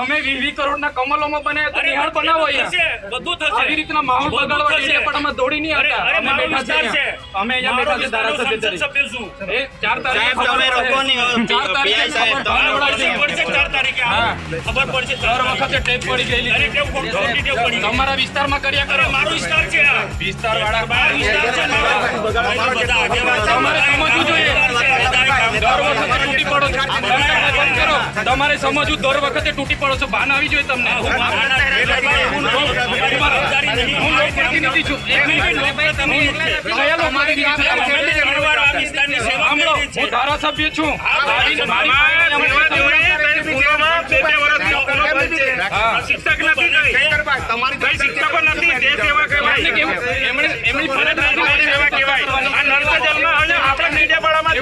તમે વીસ કરોડ કરોડના કમલોમાં બનાવ્યા તો નિહાળ બનાવો બધું થશે. આવી રીતના માહોલ બગાડવા થશે. ડેડિયાપાડામાં દોડી નહીં હતા અમે બેઠા છે વિસ્તાર અહીંયા. અમે બેઠા છે ધારાસભ્ય તરીકે. એ ચાર તારીખે તમે રોકો નહીં. તારીખે ખબર પડશે. તારીખે ખબર પડશે દર વખતે ટેપ પડી ગયેલી અરે. ટેવ ખોટી ટેવ પડી તમારા વિસ્તારમાં કર્યા કરો મારો વિસ્તાર છે આ. વિસ્તારવાળા મારો વિસ્તાર છે મારો. બધા તમારે તમારે સમજવું દર વખતે તૂટી પડો છો. બાન આવી જોઈએ તમને. હું લોકપ્રતિનિધિ છું. ધારાસભ્ય છું. શિક્ષક નથી. એમને ફરજ નથી સેવા કહેવાય. આ નર્મદા જલમાં અને આપણા મીડિયાપાડામાં